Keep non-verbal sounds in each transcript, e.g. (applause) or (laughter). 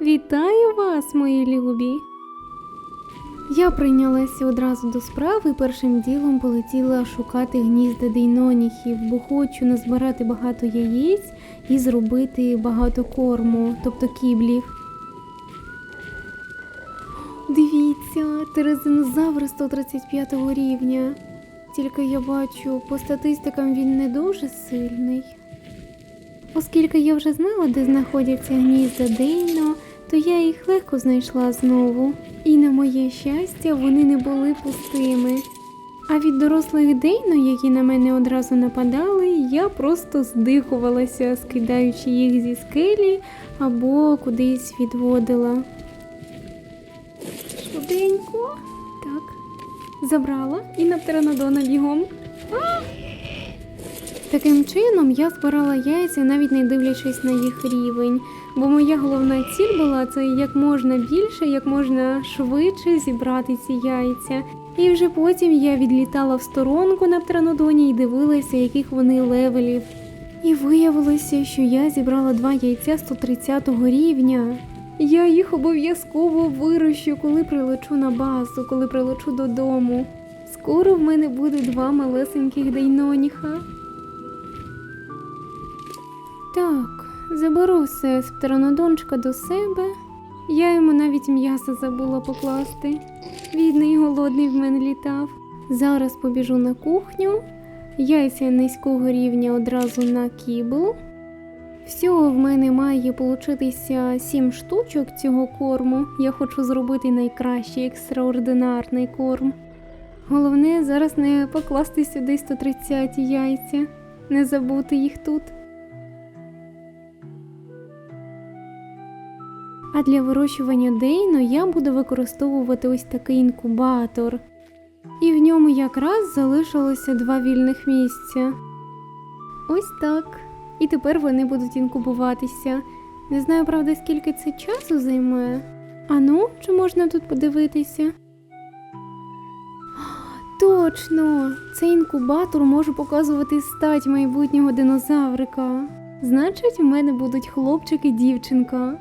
Вітаю вас, мої любі! Я прийнялася одразу до справи і першим ділом полетіла шукати гнізда дейноніхів, бо хочу назбирати багато яєць і зробити багато корму, тобто кіблів. Дивіться, терезинозавр 135 рівня. Тільки я бачу, по статистикам він не дуже сильний. Оскільки я вже знала, де знаходяться гнізда Дейно, то я їх легко знайшла знову. І на моє щастя, вони не були пустими. А від дорослих Дейно, які на мене одразу нападали, я просто здихувалася, скидаючи їх зі скелі або кудись відводила. Швиденько. Так. Забрала і на птеранодона бігом. Таким чином я збирала яйця, навіть не дивлячись на їх рівень, бо моя головна ціль була це як можна більше, як можна швидше зібрати ці яйця. І вже потім я відлітала в сторонку на птеранодоні і дивилася, яких вони левелів. І виявилося, що я зібрала два яйця 130 рівня. Я їх обов'язково вирощу, коли прилечу на базу, коли прилечу додому. Скоро в мене буде два малесеньких дейноніха. Так, заберу все з птеранодончика до себе. Я йому навіть м'ясо забула покласти. Бідний голодний в мене літав. Зараз побіжу на кухню. Яйця низького рівня одразу на кібл. Всього в мене має получитися 7 штучок цього корму. Я хочу зробити найкращий екстраординарний корм. Головне зараз не покласти сюди 130 яйця, не забути їх тут. А для вирощування дейно я буду використовувати ось такий інкубатор. І в ньому якраз залишилося два вільних місця. Ось так. І тепер вони будуть інкубуватися. Не знаю, правда, скільки це часу займе. Ану, чи можна тут подивитися? Точно! Цей інкубатор може показувати стать майбутнього динозаврика. Значить, у мене будуть хлопчик і дівчинка.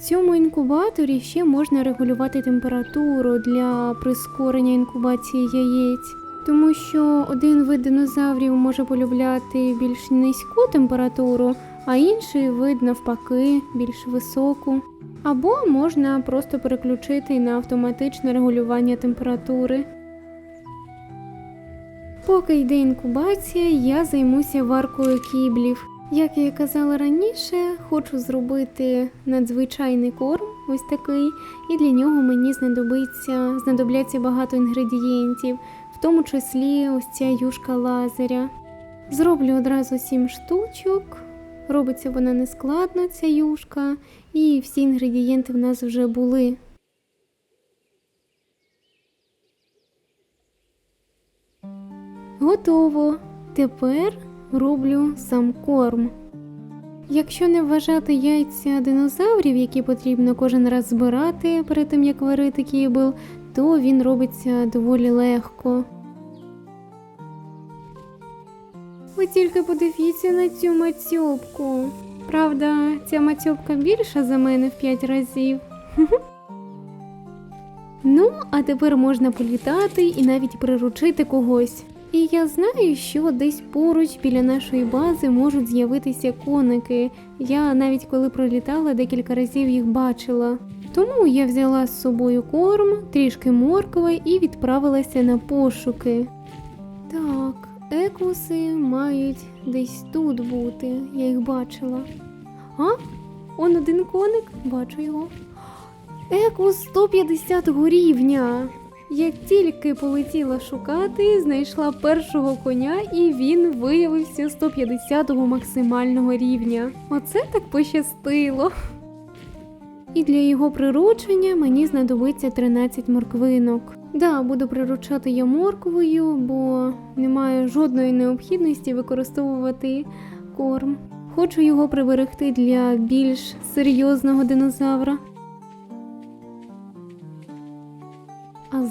Цьому інкубаторі ще можна регулювати температуру для прискорення інкубації яєць, тому що один вид динозаврів може полюбляти більш низьку температуру, а інший вид навпаки більш високу. Або можна просто переключити на автоматичне регулювання температури. Поки йде інкубація, я займуся варкою кіблів. Як я і казала раніше, хочу зробити надзвичайний корм, ось такий, і для нього мені знадобиться, знадобляться багато інгредієнтів, в тому числі ось ця юшка лазеря. Зроблю одразу 7 штучок. Робиться вона нескладно, ця юшка, і всі інгредієнти в нас вже були. Готово. Тепер роблю сам корм. Якщо не вважати яйця динозаврів, які потрібно кожен раз збирати перед тим як варити кібл, то він робиться доволі легко. Ви тільки подивіться на цю мацьопку. Правда, ця мацьопка більша за мене в 5 разів. (laughs) Ну, а тепер можна політати і навіть приручити когось. І я знаю, що десь поруч біля нашої бази можуть з'явитися коники. Я навіть коли пролітала, декілька разів їх бачила. Тому я взяла з собою корм, трішки моркви і відправилася на пошуки. Так, еквуси мають десь тут бути, я їх бачила. А? Он один коник, бачу його. Еквус 150 рівня. Як тільки полетіла шукати, знайшла першого коня, і він виявився 150-го максимального рівня. Оце так пощастило. І для його приручення мені знадобиться 13 морквинок. Да, буду приручати я морквою, бо немає жодної необхідності використовувати корм. Хочу його приберегти для більш серйозного динозавра.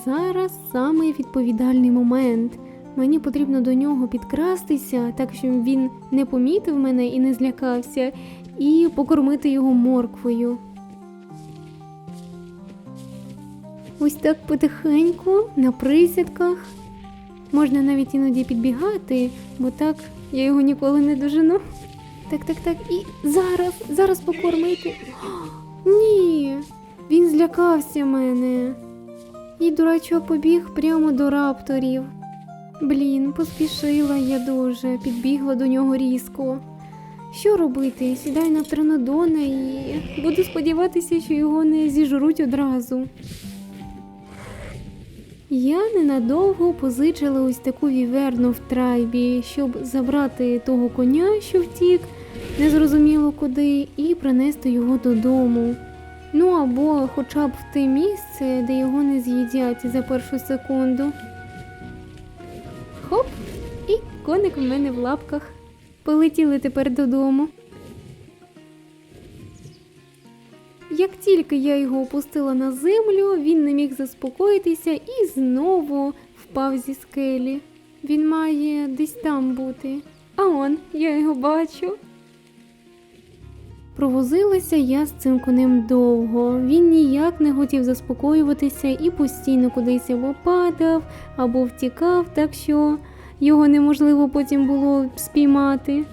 Зараз самий відповідальний момент. Мені потрібно до нього підкрастися, так щоб він не помітив мене і не злякався, і покормити його морквою. Ось так потихеньку, на присідках. Можна навіть іноді підбігати, бо так я його ніколи не дожену. Так, так, так, і зараз, зараз покормити. (gasps) Ні, він злякався мене. І дурачок побіг прямо до рапторів. Блін, поспішила я дуже, підбігла до нього різко. Що робити? Сідаю на птеранодона і буду сподіватися, що його не зіжруть одразу. Я ненадовго позичила ось таку віверну в трайбі, щоб забрати того коня, що втік, незрозуміло куди, і принести його додому. Ну або хоча б в те місце, де його не з'їдять за першу секунду. Хоп! І коник в мене в лапках. Полетіли тепер додому. Як тільки я його опустила на землю, він не міг заспокоїтися і знову впав зі скелі. Він має десь там бути. А он, я його бачу. Провозилася я з цим конем довго. Він ніяк не хотів заспокоюватися і постійно кудись або падав, або втікав, так що його неможливо потім було спіймати.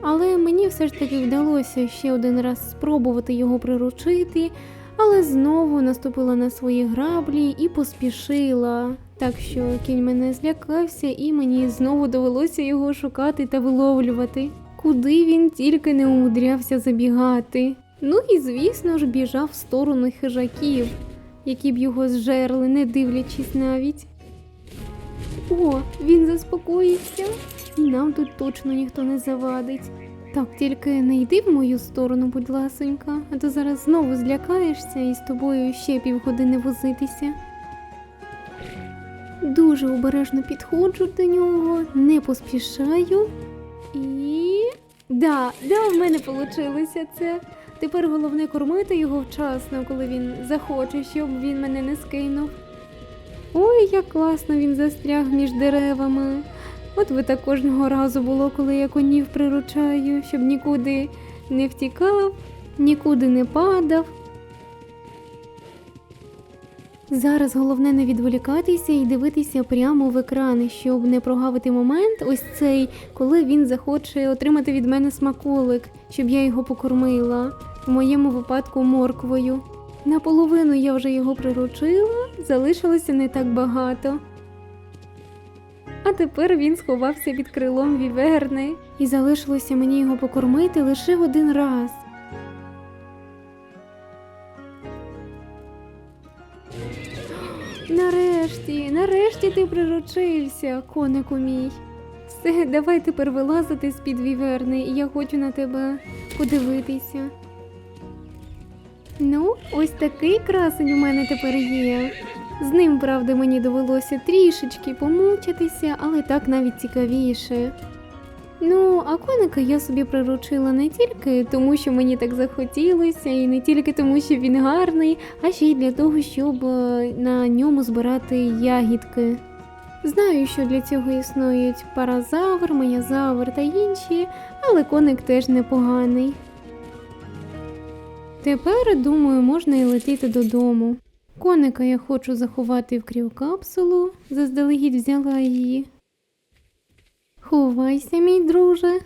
Але мені все ж таки вдалося ще один раз спробувати його приручити, але знову наступила на свої граблі і поспішила. Так що кінь мене злякався, і мені знову довелося його шукати та виловлювати, куди він тільки не умудрявся забігати. Ну і звісно ж біжав в сторону хижаків, які б його зжерли, не дивлячись навіть. О, він заспокоївся, і нам тут точно ніхто не завадить. Так, тільки не йди в мою сторону, будь ласонька, а то зараз знову злякаєшся і з тобою ще півгодини возитися. Дуже обережно підходжу до нього, не поспішаю. Да, да, в мене вийшло це. Тепер головне кормити його вчасно, коли він захоче, щоб він мене не скинув. Ой, як класно він застряг між деревами. От би так кожного разу було, коли я конів приручаю, щоб нікуди не втікав, нікуди не падав. Зараз головне не відволікатися і дивитися прямо в екран, щоб не прогавити момент, ось цей, коли він захоче отримати від мене смаколик, щоб я його покормила, в моєму випадку морквою. Наполовину я вже його приручила, залишилося не так багато. А тепер він сховався під крилом віверни, і залишилося мені його покормити лише один раз. Нарешті, ти приручився, конику мій. Все, давай тепер вилазити з-під віверни, і я хочу на тебе подивитися. Ну, ось такий красень у мене тепер є. З ним, правда, мені довелося трішечки помучитися, але так навіть цікавіше. Ну, а коника я собі приручила не тільки тому, що мені так захотілося, і не тільки тому, що він гарний, а ще й для того, щоб е, на ньому збирати ягідки. Знаю, що для цього існують паразавр, маязавр та інші, але коник теж непоганий. Тепер, думаю, можна і летіти додому. Коника я хочу заховати в кріокапсулу, заздалегідь взяла її. Ховайся, мій друже.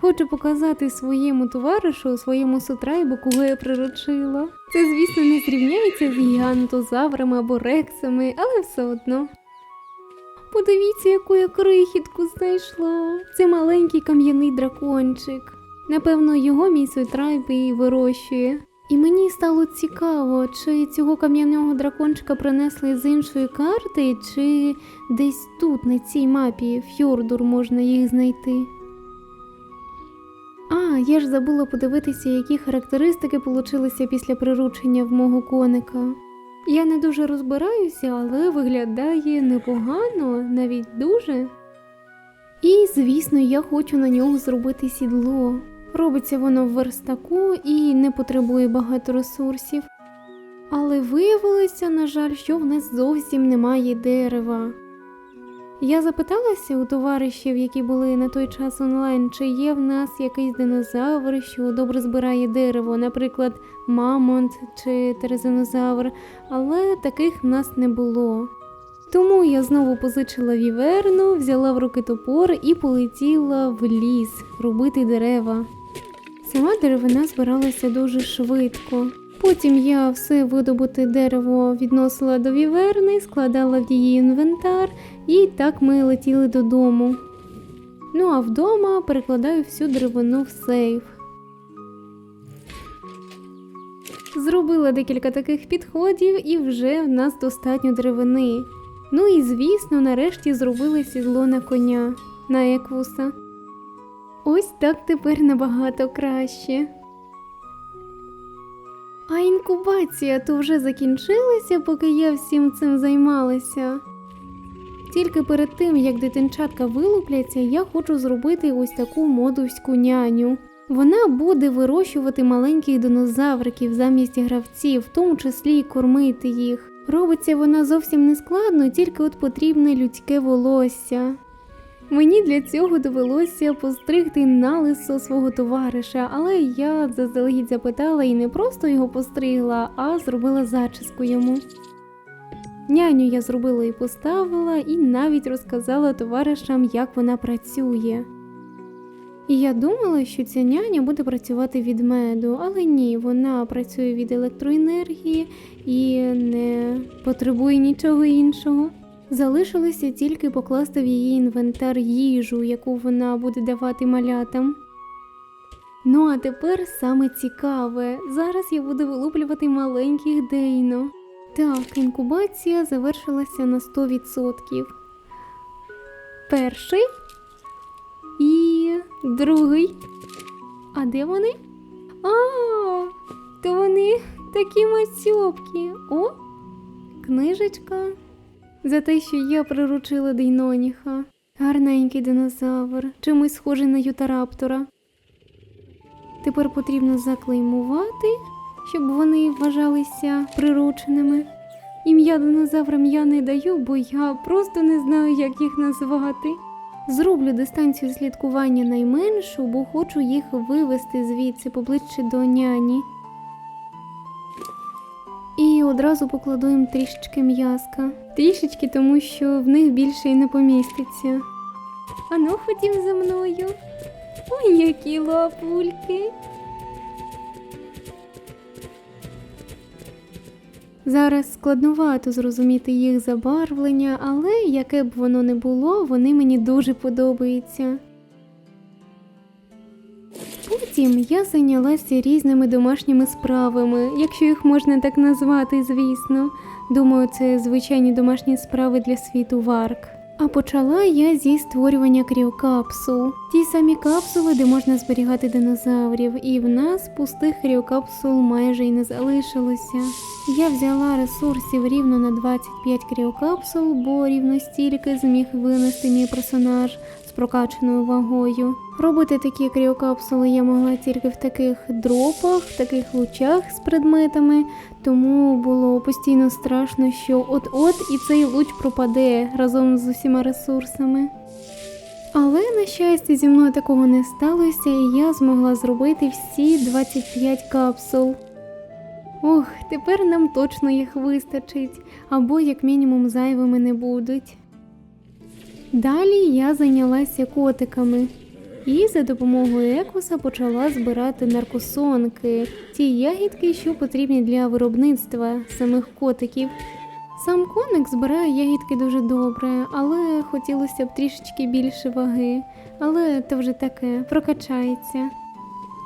Хочу показати своєму товаришу, своєму сутрайбу, кого я приручила. Це, звісно, не зрівняється з гігантозаврами або рексами, але все одно. Подивіться, яку я крихітку знайшла. Це маленький кам'яний дракончик. Напевно, його мій сутрайб і вирощує. І мені стало цікаво, чи цього кам'яного дракончика принесли з іншої карти, чи десь тут, на цій мапі, Фьордур можна їх знайти. А, я ж забула подивитися, які характеристики получилися після приручення в мого коника. Я не дуже розбираюся, але виглядає непогано, навіть дуже. І, звісно, я хочу на нього зробити сідло. Робиться воно в верстаку і не потребує багато ресурсів. Але виявилося, на жаль, що в нас зовсім немає дерева. Я запиталася у товаришів, які були на той час онлайн, чи є в нас якийсь динозавр, що добре збирає дерево, наприклад, мамонт чи терезинозавр, але таких в нас не було. Тому я знову позичила віверну, взяла в руки топор і полетіла в ліс робити дерева. Сама деревина збиралася дуже швидко. Потім я все видобуте дерево відносила до віверни, складала в її інвентар, і так ми летіли додому. Ну а вдома перекладаю всю деревину в сейф. Зробила декілька таких підходів, і вже в нас достатньо деревини. Ну і звісно, нарешті зробили сідло на коня на еквуса. Ось так тепер набагато краще. А інкубація то вже закінчилася, поки я всім цим займалася. Тільки перед тим, як дитинчатка вилупляться, я хочу зробити ось таку модульську няню. Вона буде вирощувати маленьких динозавриків замість гравців, в тому числі й кормити їх. Робиться вона зовсім не складно, тільки от потрібне людське волосся. Мені для цього довелося постригти на лисо свого товариша, але я заздалегідь запитала і не просто його постригла, а зробила зачіску йому. Няню я зробила і поставила, і навіть розказала товаришам, як вона працює. І я думала, що ця няня буде працювати від меду, але ні, вона працює від електроенергії і не потребує нічого іншого. Залишилося тільки покласти в її інвентар їжу, яку вона буде давати малятам. Ну а тепер саме цікаве. Зараз я буду вилуплювати маленьких дейно. Так, інкубація завершилася на 100%. Перший і другий. А де вони? А, то вони такі мацьопки. О, книжечка. За те, що я приручила Дейноніха. Гарненький динозавр, чимось схожий на ютараптора. Тепер потрібно заклеймувати, щоб вони вважалися прирученими. Ім'я динозаврам я не даю, бо я просто не знаю, як їх назвати. Зроблю дистанцію слідкування найменшу, бо хочу їх вивести звідси поближче до няні. І одразу покладу їм трішечки м'язка. Трішечки, тому що в них більше і не поміститься. Ану, ходім за мною. Ой, які лапульки. Зараз складновато зрозуміти їх забарвлення, але яке б воно не було, вони мені дуже подобаються. Потім я зайнялася різними домашніми справами, якщо їх можна так назвати, звісно. Думаю, це звичайні домашні справи для світу варк. А почала я зі створювання кріокапсул. Ті самі капсули, де можна зберігати динозаврів, і в нас пустих кріокапсул майже й не залишилося. Я взяла ресурсів рівно на 25 кріокапсул, бо рівно стільки зміг винести мій персонаж прокачаною вагою. Робити такі кріокапсули я могла тільки в таких дропах, в таких лучах з предметами, тому було постійно страшно, що от-от і цей луч пропаде разом з усіма ресурсами. Але, на щастя, зі мною такого не сталося, і я змогла зробити всі 25 капсул. Ох, тепер нам точно їх вистачить, або як мінімум зайвими не будуть. Далі я зайнялася котиками і за допомогою екоса почала збирати наркосонки, ті ягідки, що потрібні для виробництва самих котиків. Сам коник збирає ягідки дуже добре, але хотілося б трішечки більше ваги. Але то вже таке, прокачається.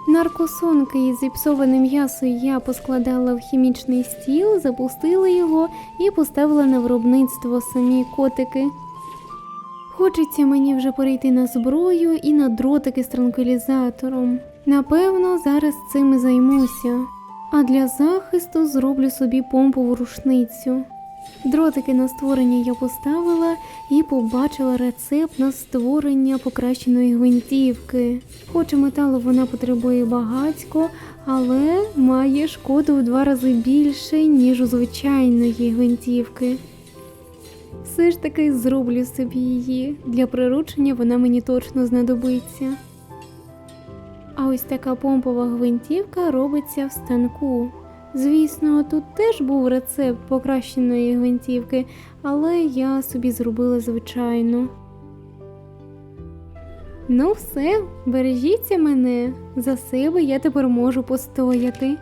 Наркосонки із зіпсоване м'ясо я поскладала в хімічний стіл, запустила його і поставила на виробництво самі котики. Хочеться мені вже перейти на зброю і на дротики з транквілізатором. Напевно, зараз цим і займуся. А для захисту зроблю собі помпову рушницю. Дротики на створення я поставила і побачила рецепт на створення покращеної гвинтівки. Хоч і металу вона потребує багатько, але має шкоду в два рази більше, ніж у звичайної гвинтівки. Все ж таки зроблю собі її. Для приручення вона мені точно знадобиться. А ось така помпова гвинтівка робиться в станку. Звісно, тут теж був рецепт покращеної гвинтівки, але я собі зробила звичайну. Ну, все, бережіться мене. За себе я тепер можу постояти.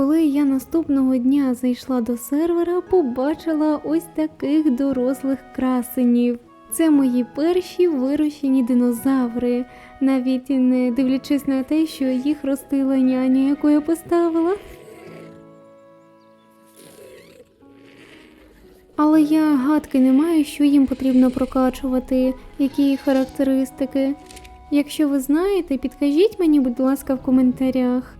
Коли я наступного дня зайшла до сервера, побачила ось таких дорослих красенів. Це мої перші вирощені динозаври, навіть не дивлячись на те, що їх ростила няня, яку я поставила. Але я гадки не маю, що їм потрібно прокачувати, які характеристики. Якщо ви знаєте, підкажіть мені, будь ласка, в коментарях.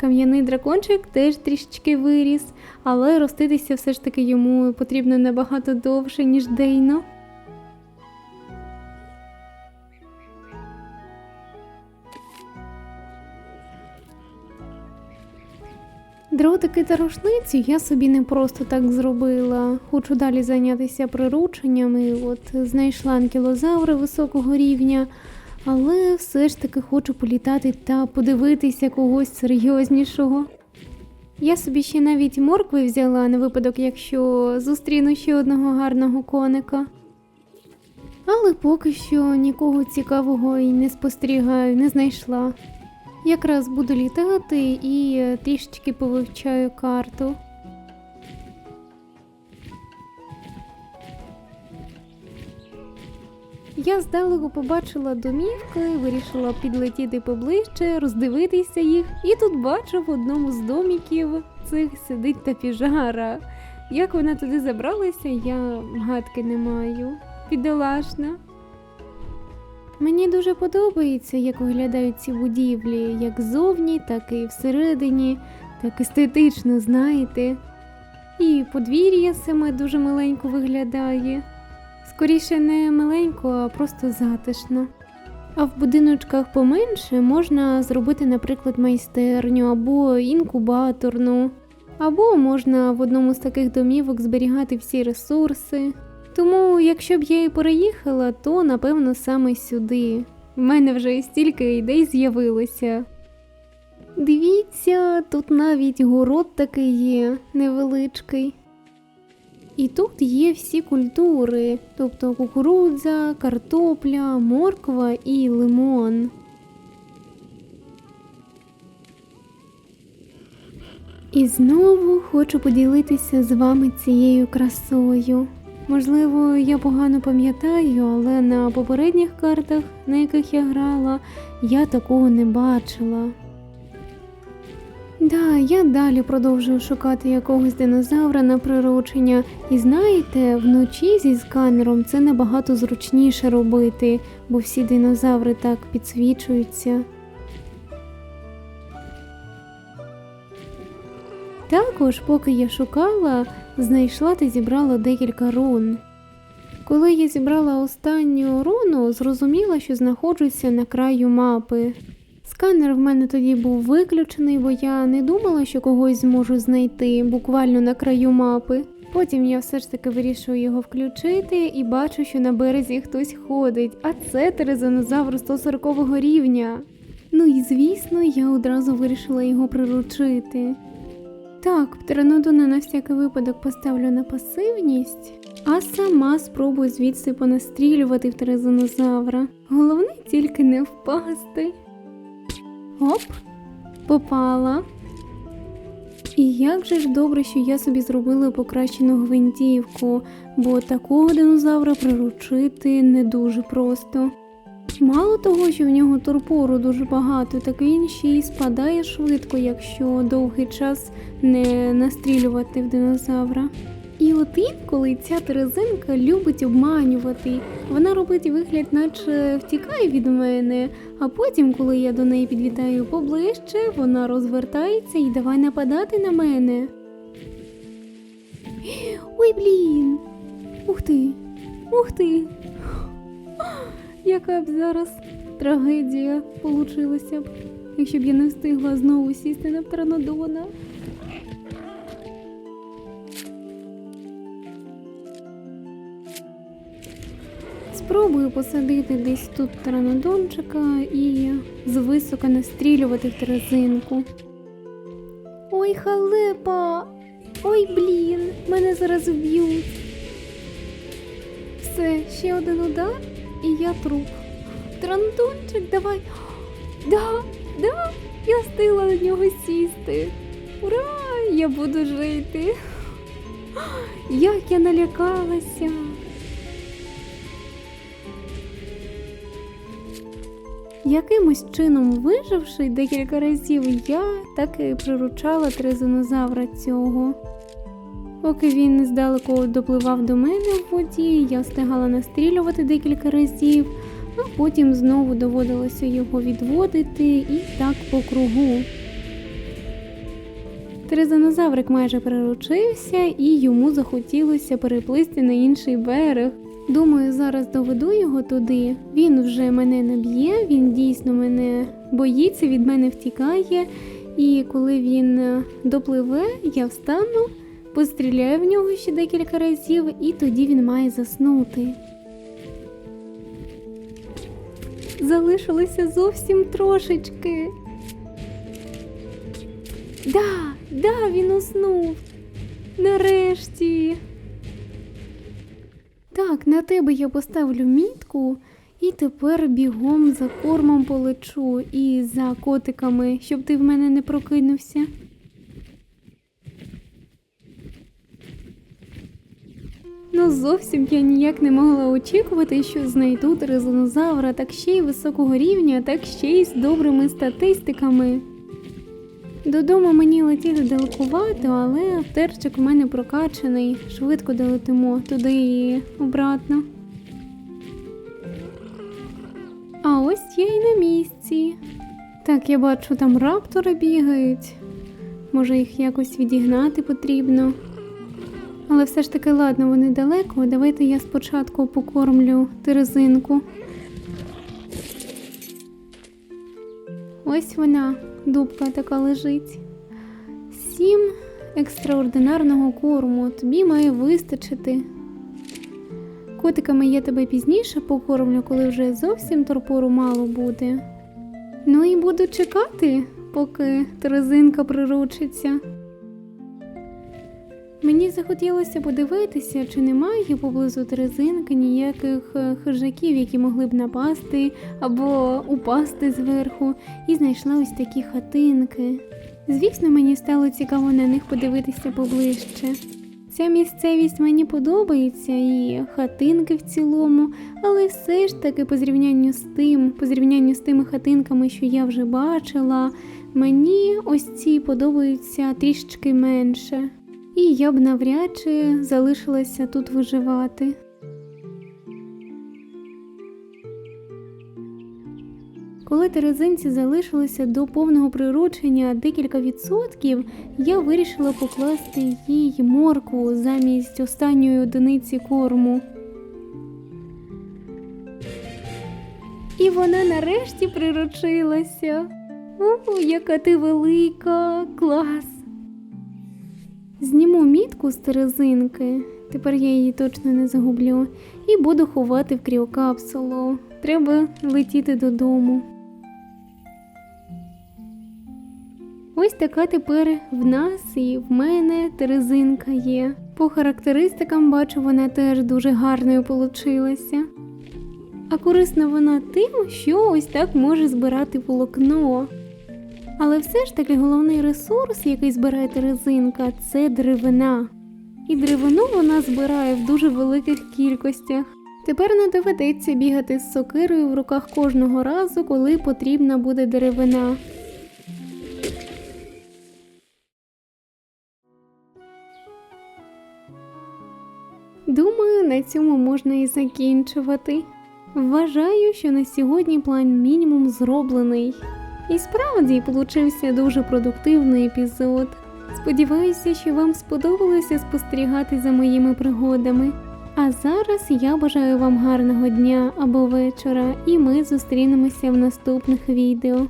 Кам'яний дракончик теж трішечки виріс, але роститися все ж таки йому потрібно набагато довше, ніж Дейно. Дротики та рушницю я собі не просто так зробила. Хочу далі зайнятися прирученнями. От знайшла анкілозавра високого рівня, але все ж таки хочу політати та подивитися когось серйознішого. Я собі ще навіть моркви взяла на випадок, якщо зустріну ще одного гарного коника. Але поки що нікого цікавого і не спостерігаю, не знайшла. Якраз буду літати і трішечки повивчаю карту. Я здалеку побачила домівки, вирішила підлетіти поближче, роздивитися їх, і тут бачу в одному з доміків цих сидить та піжара. Як вона туди забралася, я гадки не маю. Підолашна. Мені дуже подобається, як виглядають ці будівлі, як зовні, так і всередині, так естетично, знаєте. І подвір'я саме дуже миленько виглядає. Скоріше не миленько, а просто затишно. А в будиночках поменше можна зробити, наприклад, майстерню або інкубаторну, або можна в одному з таких домівок зберігати всі ресурси. Тому, якщо б я і переїхала, то напевно саме сюди. В мене вже стільки ідей з'явилося. Дивіться, тут навіть город такий є, невеличкий. І тут є всі культури, тобто кукурудза, картопля, морква і лимон. І знову хочу поділитися з вами цією красою. Можливо, я погано пам'ятаю, але на попередніх картах, на яких я грала, я такого не бачила. Да, я далі продовжую шукати якогось динозавра на приручення. І знаєте, вночі зі сканером це набагато зручніше робити, бо всі динозаври так підсвічуються. Також, поки я шукала, знайшла та зібрала декілька рун. Коли я зібрала останню руну, зрозуміла, що знаходжуся на краю мапи. Сканер в мене тоді був виключений, бо я не думала, що когось зможу знайти буквально на краю мапи. Потім я все ж таки вирішую його включити і бачу, що на березі хтось ходить, а це терезонозавр 140 рівня. Ну і звісно, я одразу вирішила його приручити. Так, птеранодона на всякий випадок поставлю на пасивність, а сама спробую звідси понастрілювати в терезонозавра. Головне тільки не впасти. Оп, попала. І як же ж добре, що я собі зробила покращену гвинтівку, бо такого динозавра приручити не дуже просто. Мало того, що в нього торпору дуже багато, так він ще й спадає швидко, якщо довгий час не настрілювати в динозавра. І от інколи ця терезинка любить обманювати. Вона робить вигляд, наче втікає від мене, а потім, коли я до неї підлітаю поближче, вона розвертається і давай нападати на мене. Ой, блін! Ух ти! Ух ти! Яка б зараз трагедія получилася б, якщо б я не встигла знову сісти на птеранодона. Спробую посадити десь тут птеранодончика і звисока настрілювати в терезинку. Ой, халепа! Ой, блін, мене зараз вб'ють. Все, ще один удар, і я труп. Трандончик, давай. Да, да, я встигла на нього сісти. Ура! Я буду жити. Як я налякалася. Якимось чином виживши декілька разів, я так і приручала тризонозавра цього. Поки він здалеку допливав до мене в воді, я встигала настрілювати декілька разів, а потім знову доводилося його відводити і так по кругу. Тризонозаврик майже приручився і йому захотілося переплисти на інший берег. Думаю, зараз доведу його туди. Він вже мене не б'є, він дійсно мене боїться, від мене втікає. І коли він е, допливе, я встану, постріляю в нього ще декілька разів, і тоді він має заснути. Залишилося зовсім трошечки. Да, да, він уснув. Нарешті. Так, на тебе я поставлю мітку, і тепер бігом за кормом полечу і за котиками, щоб ти в мене не прокинувся. Ну, зовсім я ніяк не могла очікувати, що знайду тризонозавра так ще й високого рівня, так ще й з добрими статистиками. Додому мені летіти далекувато, але автерчик у мене прокачаний. Швидко долетимо туди і обратно. А ось я і на місці. Так, я бачу, там раптори бігають. Може їх якось відігнати потрібно. Але все ж таки, ладно, вони далеко. Давайте я спочатку покормлю терезинку. Ось вона, дубка така лежить. Сім екстраординарного корму. Тобі має вистачити. Котиками я тебе пізніше покормлю, коли вже зовсім торпору мало буде. Ну і буду чекати, поки трезинка приручиться. Мені захотілося подивитися, чи немає поблизу терезинки ніяких е, хижаків, які могли б напасти або упасти зверху, і знайшла ось такі хатинки. Звісно, мені стало цікаво на них подивитися поближче. Ця місцевість мені подобається і хатинки в цілому, але все ж таки по зрівнянню з тим, по зрівнянню з тими хатинками, що я вже бачила, мені ось ці подобаються трішечки менше. І я б навряд чи залишилася тут виживати. Коли терезинці залишилося до повного приручення декілька відсотків, я вирішила покласти їй моркву замість останньої одиниці корму. І вона нарешті приручилася. О, яка ти велика! Клас! Зніму мітку з терезинки, тепер я її точно не загублю, і буду ховати в кріокапсулу. Треба летіти додому. Ось така тепер в нас і в мене терезинка є. По характеристикам бачу, вона теж дуже гарною получилася. А корисна вона тим, що ось так може збирати волокно. Але все ж таки головний ресурс, який збирає терезинка, це деревина. І деревину вона збирає в дуже великих кількостях. Тепер не доведеться бігати з сокирою в руках кожного разу, коли потрібна буде деревина. Думаю, на цьому можна і закінчувати. Вважаю, що на сьогодні план мінімум зроблений. І справді получився дуже продуктивний епізод. Сподіваюся, що вам сподобалося спостерігати за моїми пригодами. А зараз я бажаю вам гарного дня або вечора, і ми зустрінемося в наступних відео.